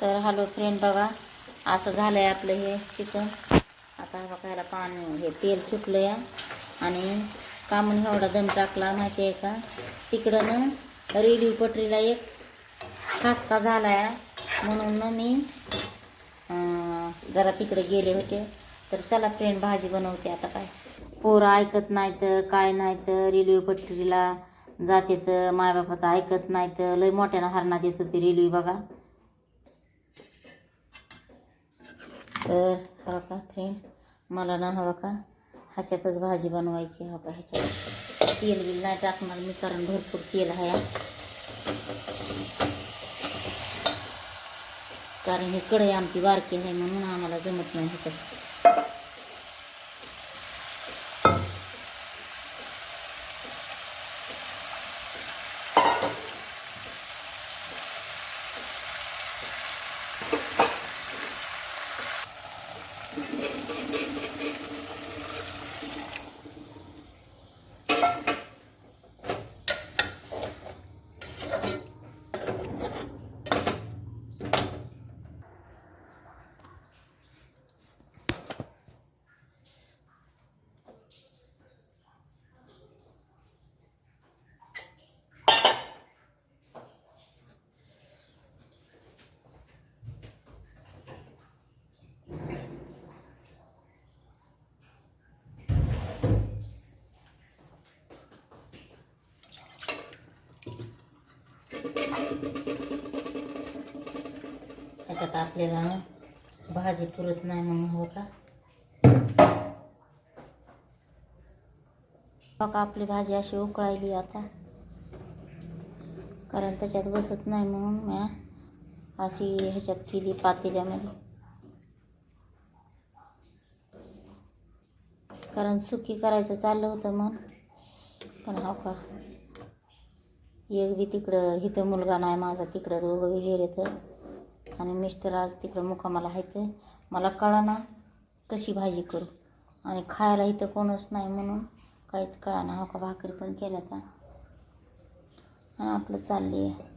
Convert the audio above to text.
तर hello friend बघा असं झालं आहे आपलं हे चिकन. आता हा बघायला पाणी हे तेल सुटलं या आणि कामून एवढा दम टाकला माहिती आहे का? तिकडं ना रेडिओ पटरीला एक खास्ता झाला आहे म्हणून ना मी जरा तिकडे गेले होते. तर चला फ्रेंड भाजी बनवते आता काय. पोरं ऐकत नाही तर काय नाही तर रेल्वे पटरीला जाते तर मायबापाचं ऐकत नाही तर लय मोठ्यानं हरणात येत होती रेल्वे बघा. तर हवा का फ्रेंड मला ना हवा का? ह्याच्यातच भाजी बनवायची हवा का ह्याच्यात. तेल बिल नाही टाकणार मी कारण भरपूर तेल आहे. कारण ही कढई आमची बारकी आहे म्हणून आम्हाला जमत नाही ह्याच्यात. ह्याच्यात आपल्याला ना भाजी पुरत नाही म्हणून हो का? हो बघा आपली भाजी अशी उकळायली आता? कारण त्याच्यात बसत नाही म्हणून म्या अशी ह्याच्यात केली पातेल्यामध्ये. कारण सुकी करायचं चाललं होतं मग पण हो का? एक बी तिकडं इथं मुलगा नाही माझा तिकडं दोघं वगैरे तर. आणि मिस्टर आज तिकडं मुकामाला आहेत मला कळाना कशी भाजी करू. आणि खायला इथं कोणच नाही म्हणून काहीच कळाना. हो का भाकरी पण केल्या त्या आणि आपलं चालली आहे